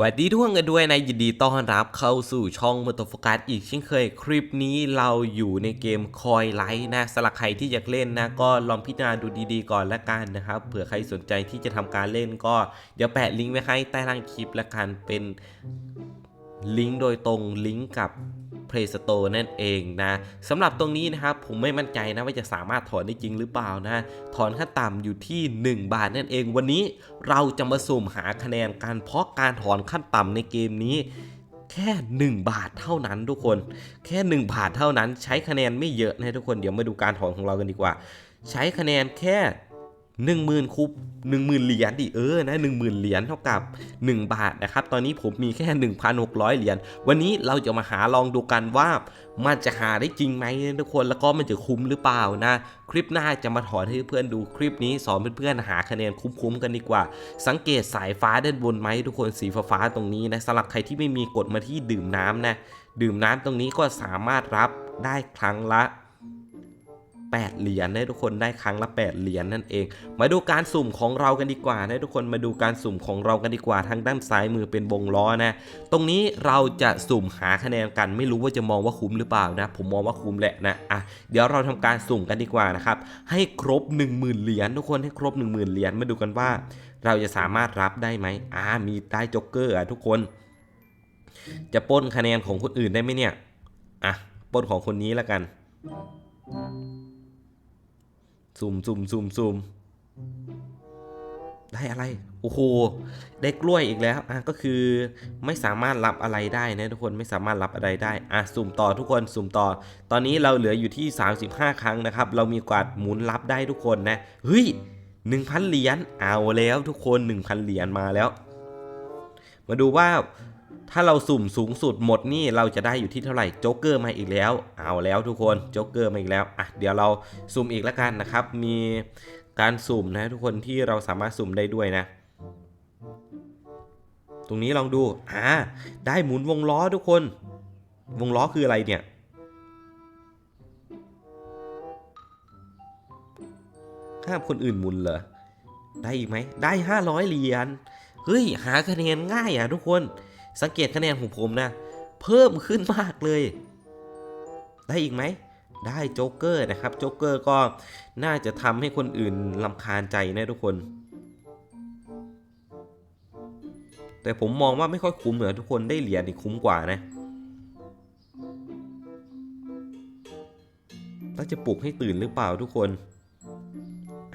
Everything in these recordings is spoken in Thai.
หวัสดีทุกคนกันด้วยนะยินดีต้อนรับเข้าสู่ช่องม o ตโฟกัสอีกเช่นเคยคลิปนี้เราอยู่ในเกมคอยไลท์นะสำหรับใครที่อยากเล่นนะก็ลองพิจารณาดูดีๆก่อนละกันนะครับเผื่อใครสนใจที่จะทำการเล่นก็เดี๋ยวแปะลิงก์ไว้ให้ใต้ล่างคลิปละกันเป็นลิงก์โดยตรงลิงก์กับ Play Store นั่นเองนะสำหรับตรงนี้นะครับผมไม่มั่นใจนะว่าจะสามารถถอนได้จริงหรือเปล่านะถอนขั้นต่ำอยู่ที่ 1 บาทนั่นเอง วันนี้เราจะมาสุ่มหาคะแนนการเพราะการถอนขั้นต่ำในเกมนี้แค่ 1 บาทเท่านั้นทุกคน แค่ 1 บาทเท่านั้นใช้คะแนนไม่เยอะนะทุกคนเดี๋ยวมาดูการถอนของเรากันดีกว่า ใช้คะแนนแค่ 1 0,000คุบ10,000เหรียญดิเออนะ10,000เหรียญเท่ากับ 1 บาทนะครับ ตอนนี้ผมมีแค่ 1,600 เหรียญวันนี้เราจะมาหาลองดูกันว่ามันจะหาได้จริงไหมทุกคนแล้วก็มันจะคุ้มหรือเปล่านะ คลิปหน้าจะมาถอนให้เพื่อนดูคลิปนี้สอนเพื่อนๆหาคะแนนคุ้มๆกันดีกว่า สังเกตสายฟ้าด้านบนไหมทุกคนสีฟ้าๆตรงนี้นะสำหรับใครที่ไม่มีกดมาที่ดื่มน้ำนะดื่มน้ำตรงนี้ก็สามารถรับได้ครั้งละ 8 เหรียญนะทุกคนได้ครั้งละ 8 เหรียญนั่นเอง มาดูการสุ่มของเรากันดีกว่านะทุกคนมาดูการสุ่มของเรากันดีกว่าทางด้านซ้ายมือเป็นวงล้อนะ ตรงนี้เราจะสุ่มหาคะแนนกันไม่รู้ว่าจะมองว่าคุ้มหรือเปล่านะ ผมมองว่าคุ้มแหละนะอะเดี๋ยวเราทำการสุ่มกันดีกว่านะครับให้ครบ 10,000 เหรียญทุกคนให้ครบ 10,000 เหรียญมาดูกันว่า เราจะสามารถรับได้ไหมอ่ามีได้จ็อกเกอร์อะทุกคน จะป้นคะแนนของคนอื่นได้ไหมเนี่ยอะป้นของคนนี้แล้วกัน ซุ่มซุ่มซุ่มซุ่มได้อะไร โอ้โห ได้กล้วยอีกแล้ว อะ ก็คือไม่สามารถรับอะไรได้นะทุกคน ไม่สามารถรับอะไรได้ อะ สุ่มต่อทุกคน สุ่มต่อ ตอนนี้เราเหลืออยู่ที่ 35 ครั้งนะครับ เรามีกวาดหมุนรับได้ทุกคนนะ เฮ้ย1,000 เหรียญ เอาแล้วทุกคน 1,000 เหรียญมาแล้ว มาดูว่า ถ้าเราสุ่มสูงสุดหมดนี่เราจะได้อยู่ที่เท่าไหร่โจ๊กเกอร์มาอีกแล้ว เอาแล้วทุกคนโจ๊กเกอร์มาอีกแล้วอะเดี๋ยวเราสุ่มอีกแล้วกันนะครับ มีการสุ่มนะทุกคนที่เราสามารถสุ่มได้ด้วยนะ ตรงนี้ลองดูอ่าได้หมุนวงล้อทุกคน วงล้อคืออะไรเนี่ยห้ามคนอื่นหมุนเหรอได้อีกไหมได้ 500เหรียญเฮ้ยหาคะแนนง่ายอะทุกคน สังเกตคะแนนของผมนะ เพิ่มขึ้นมากเลย ได้อีกไหม ได้โจ๊กเกอร์นะครับ โจ๊กเกอร์ก็น่าจะทำให้คนอื่นลำคาญใจนะทุกคน แต่ผมมองว่าไม่ค่อยคุ้มเหรอนทุกคนได้เหรียญนี่คุ้มกว่านะเราจะปลุกให้ตื่นหรือเปล่าทุกคน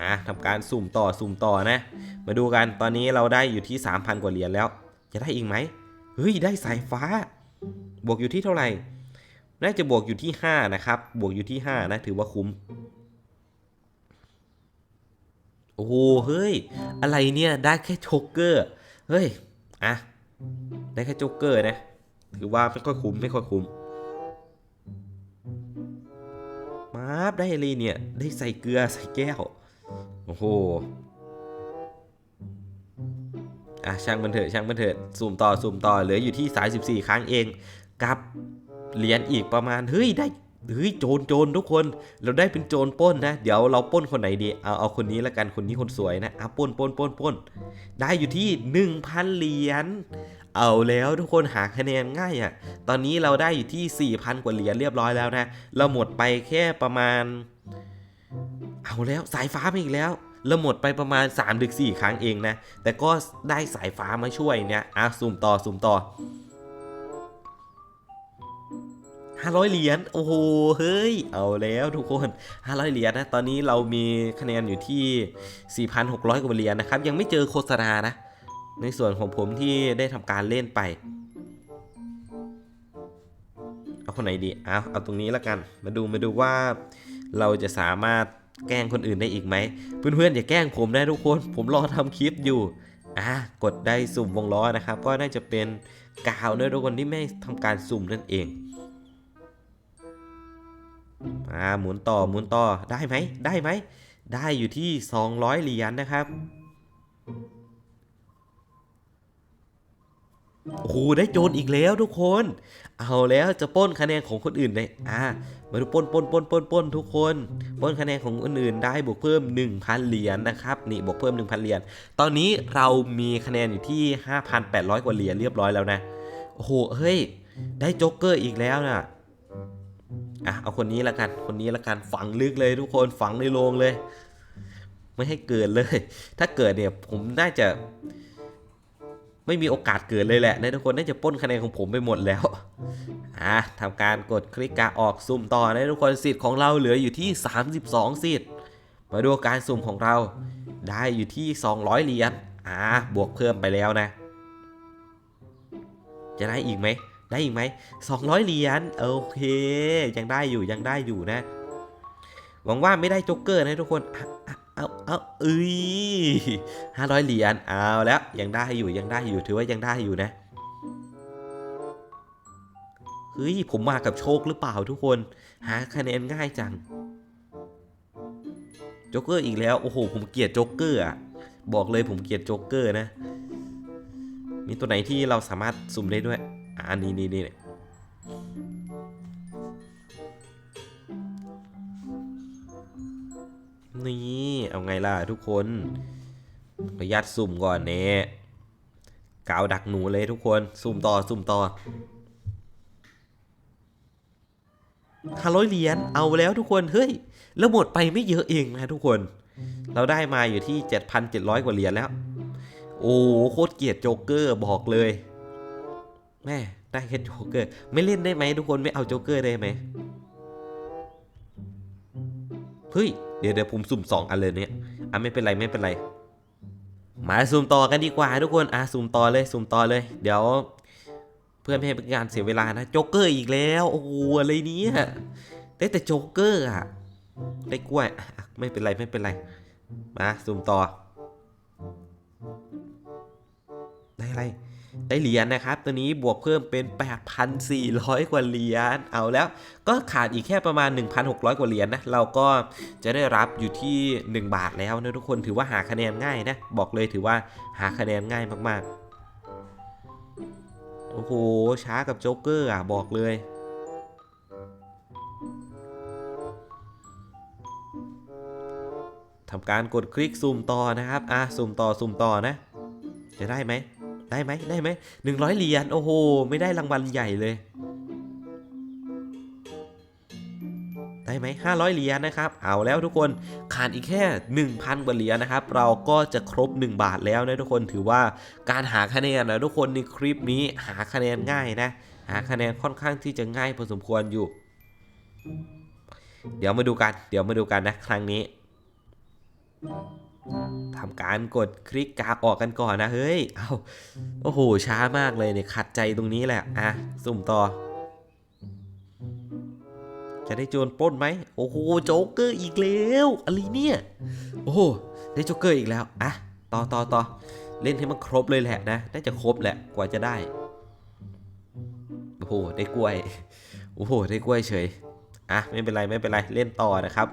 อะทำการสุ่มต่อสุ่มต่อนะ มาดูกันตอนนี้เราได้อยู่ที่ 3,000 กว่าเหรียญแล้ว จะได้อีกไหม เฮ้ยได้สายฟ้า บวกอยู่ที่เท่าไหร่ น่าจะบวกอยู่ที่ 5 นะครับ บวกอยู่ที่ 5 นะ ถือว่าคุ้ม โอ้โหเฮ้ย อะไรเนี่ย ได้แค่โจ๊กเกอร์ เฮ้ย อะ ได้แค่โจ๊กเกอร์นะ ถือว่าไม่ค่อยคุ้ม ไม่ค่อยคุ้ม มาบได้อะไรเนี่ย ได้ใส่เกลือใส่แก้ว โอ้โห อะช่างมันเถอะช่างมันเถอะสุ่มต่อสุ่มต่อเหลืออยู่ที่34ครั้งเองกับเหรียญอีกประมาณเฮ้ยได้เฮ้ยโจรโจรทุกคนเราได้เป็นโจรป้นนะ เดี๋ยวเราป้นคนไหนดีเอาเอาคนนี้ละกันคนนี้คนสวยนะอะป้นป้นป้นปล้นได้อยู่ที่ 1,000 เหรียญเอาแล้วทุกคนหาคะแนนง่ายอะ่ะตอนนี้เราได้อยู่ที่ 4,000 กว่าเหรียญเรียบร้อยแล้วนะ เราหมดไปแค่ประมาณ เอาแล้วสายฟ้ามาอีกแล้ว เราหมดไปประมาณ3ถึง4ครั้งเองนะ แต่ก็ได้สายฟ้ามาช่วยเนี่ยอะสุ่มต่อสุ่มต่อ500 เหรียญ โอ้โห เฮ้ย เอาแล้วทุกคน 500 เหรียญนะ ตอนนี้เรามีคะแนนอยู่ที่ 4,600 กว่าเหรียญนะครับ ยังไม่เจอโฆษณานะ ในส่วนของผมที่ได้ทำการเล่นไป เอาคนไหนดี เอาเอาตรงนี้แล้วกัน มาดูมาดูว่าเราจะสามารถ แกล้งคนอื่นได้อีกไหม เพื่อนๆ อย่าแกล้งผมนะทุกคน ผมรอทำคลิปอยู่ อะ กดได้สุ่มวงล้อนะครับ ก็น่าจะเป็นกาวเนอะทุกคนที่ไม่ทำการสุ่มนั่นเองอ่าหมุนต่อหมุนต่อได้ไหมได้ไหม ได้อยู่ที่ 200เหรียญนะครับ โอ้โหได้โจรอีกแล้วทุกคน เอาแล้วจะป้นคะแนนของคนอื่นเลยอ่ามาดูป้นป้นป้นป้นป้นทุกคนป้นคะแนนของคนอื่นได้บวกเพิ่ม 1,000 เหรียญนะครับนี่บวกเพิ่ม 1,000 เหรียญตอนนี้เรามีคะแนนอยู่ที่ 5,800 กว่าเหรียญเรียบร้อยแล้วนะโอ้โหเฮ้ย ได้โจ๊กเกอร์อีกแล้วนะอะเอาคนนี้ละกันคนนี้ละกันฝังลึกเลยทุกคนฝังในโรงเลย ไม่ให้เกิดเลย ถ้าเกิดเนี่ยผมน่าจะ ไม่มีโอกาสเกิดเลยแหละนะทุกคนน่าจะป้นคะแนนของผมไปหมดแล้วอะทำการกดคลิกกาออกสุ่มต่อนะทุกคนสิทธิ์ของเราเหลืออยู่ที่ 32 สิทธิ์มาดูการสุ่มของเราได้อยู่ที่ 200 เหรียญอ่าบวกเพิ่มไปแล้วนะ จะได้อีกไหมได้อีกไหม200 เหรียญโอเค ยังได้อยู่ยังได้อยู่นะ หวังว่าไม่ได้จ๊กเกอร์นะทุกคน เอาเอาเอ้ยห้าร้อยเหรียญเอาแล้วยังได้อยู่ยังได้อยู่ถือว่ายังได้อยู่นะเฮ้ยผมมากับโชคหรือเปล่าทุกคน หาคะแนนง่ายจังโจ๊กเกอร์อีกแล้ว โอ้โห ผมเกลียดโจ๊กเกอร์อะบอกเลยผมเกลียดโจ๊กเกอร์นะ มีตัวไหนที่เราสามารถสุ่มได้ด้วย อ่านี่นี่นี่ นี่เอาไงล่ะทุกคนขอยัดสุ่มก่อนเนี่ยกาวดักหนูเลยทุกคน สุ่มต่อสุ่มต่อห้าร้อยเหรียญเอาแล้วทุกคน เฮ้ย แล้วหมดไปไม่เยอะเองนะทุกคน เราได้มาอยู่ที่ 7,700 กว่าเหรียญแล้ว โอ้โหโคตรเกลียดโจ๊กเกอร์บอกเลยแม่ได้แค่โจ๊กเกอร์ ไม่เล่นได้ไหมทุกคนไม่เอาโจ๊กเกอร์ได้ไหมเฮ้ย เดี๋ยวเดี๋ยวผมสุ่มสองอันเลยเนี่ยอะไม่เป็นไรไม่เป็นไร มาสุ่มต่อกันดีกว่าทุกคนอะสุ่มต่อเลยสุ่มต่อเลย เดี๋ยว เพื่อไม่ให้เป็นการเสียเวลานะโจ๊กเกอร์อีกแล้วโอ้โหอะไรเนี้ได้แต่โจ๊กเกอร์อะได้กล้วยอะไม่เป็นไรไม่เป็นไรมาสุ่มต่อได้อะไร ได้เหรียญนะครับ ตัวนี้บวกเพิ่มเป็น 8,400 กว่าเหรียญ เอาแล้วก็ขาดอีกแค่ประมาณ 1,600 กว่าเหรียญนะ เราก็จะได้รับอยู่ที่ 1 บาทแล้วนะทุกคน ถือว่าหาคะแนนง่ายนะ บอกเลยถือว่าหาคะแนนง่ายมากๆ โอ้โห ช้ากับโจ๊กเกอร์อะ บอกเลยทำการกดคลิกซูมต่อนะครับ อะซูมต่อซูมต่อนะ จะได้ไหม ได้ไหมได้ไหมหนึ่งร้อยเหรียญโอ้โห ไม่ได้รางวัลใหญ่เลย ได้ไหมห้าร้อยเหรียญนะครับ เอาแล้วทุกคนขาดอีกแค่ 1,000กว่าเหรียญนะครับ เราก็จะครบ 1 บาทแล้วนะทุกคนถือว่าการหาคะแนนนะทุกคนในคลิปนี้หาคะแนนง่ายนะ หาคะแนนค่อนข้างที่จะง่ายพอสมควรอยู่ เดี๋ยวมาดูกัน เดี๋ยวมาดูกันนะ ครั้งนี้ ทำการกดคลิกกากออกกันก่อนนะเฮ้ย เอาโอ้โห ช้ามากเลยเนี่ยขัดใจตรงนี้แหละ อะ สุ่มต่อ จะได้โจรปล้นไหม โอ้โห โจ๊กเกอร์อีกแล้วอะไรเนี่ย โอ้โห ได้โจ๊กเกอร์อีกแล้ว อะ ต่อต่อต่อเล่นให้มันครบเลยแหละนะ น่าจะครบแหละ กว่าจะได้ โอ้โห ได้กล้วย โอ้โห ได้กล้วยเฉย อะ ไม่เป็นไร ไม่เป็นไร เล่นต่อนะครับ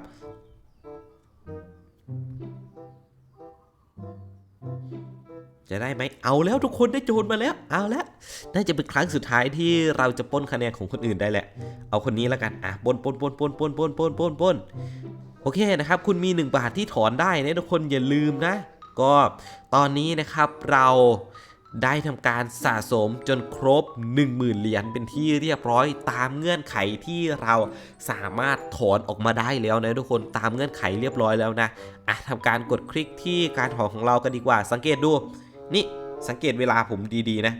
จะได้ไหมเอาแล้วทุกคนได้โจรมาแล้ว เอาแล้วน่าจะเป็นครั้งสุดท้ายที่เราจะป้นคะแนนของคนอื่นได้แหละ เอาคนนี้แล้วกันอะป้นป้นป้นป้นป้นป้นป้นป้นป้นโอเคนะครับ คุณมี 1 บาทที่ถอนได้นะทุกคนอย่าลืมนะ ก็ตอนนี้นะครับเราได้ทำการสะสมจนครบ 10,000 เหรียญเป็นที่เรียบร้อยตามเงื่อนไขที่เราสามารถถอนออกมาได้แล้วนะทุกคนตามเงื่อนไขเรียบร้อยแล้วนะอะทำการกดคลิกที่การถอนของเรากันดีกว่าสังเกตดู นี่สังเกตเวลาผมดีๆนะ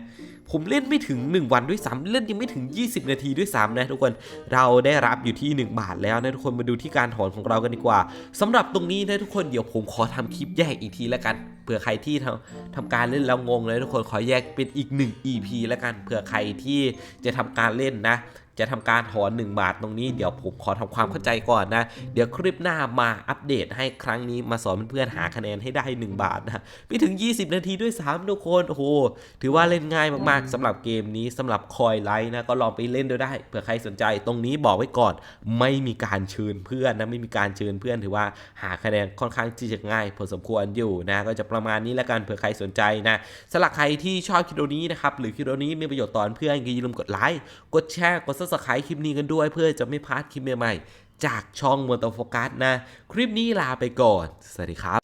ผมเล่นไม่ถึง 1 วันด้วยซ้ำเล่นยังไม่ถึง 20 นาทีด้วยซ้ำนะทุกคนเราได้รับอยู่ที่ 1 บาทแล้วนะทุกคนมาดูที่การถอนของเรากันดีกว่าสำหรับตรงนี้นะทุกคนเดี๋ยวผมขอทำคลิปแยกอีกทีแล้วกันเผื่อใครที่ทำทำการเล่นแล้วงงเลยทุกคนขอแยกเป็นอีก 1 EP แล้วกันเผื่อใครที่จะทำการเล่นนะ จะทำการถอน 1 บาทตรงนี้เดี๋ยวผมขอทำความเข้าใจก่อนนะ เดี๋ยวคลิปหน้ามาอัปเดตให้ครั้งนี้มาสอนเพื่อนๆหาคะแนนให้ได้ 1 บาทนะไม่ถึง 20 นาทีด้วยซ้ำทุกคนโอ้โหถือว่าเล่นง่ายมากๆสำหรับเกมนี้สำหรับคอยไลท์นะก็ลองไปเล่นดูได้เผื่อใครสนใจตรงนี้บอกไว้ก่อน ไม่มีการเชิญเพื่อนนะไม่มีการเชิญเพื่อนถือว่าหาคะแนนค่อนข้างที่จะง่ายพอสมควรอยู่นะก็จะประมาณนี้แล้วกันเผื่อใครสนใจนะสำหรับใครที่ชอบคลิปวิดีโอนี้นะครับหรือคลิปวิดีโอนี้มีประโยชน์ตอนเพื่อนก็อย่าลืมกดไลค์กดแชร์กด subscribe คลิปนี้กันด้วย เพื่อจะไม่พลาดคลิปใหม่ๆ จากช่องมอเตอร์โฟกัสนะ คลิปนี้ลาไปก่อน สวัสดีครับ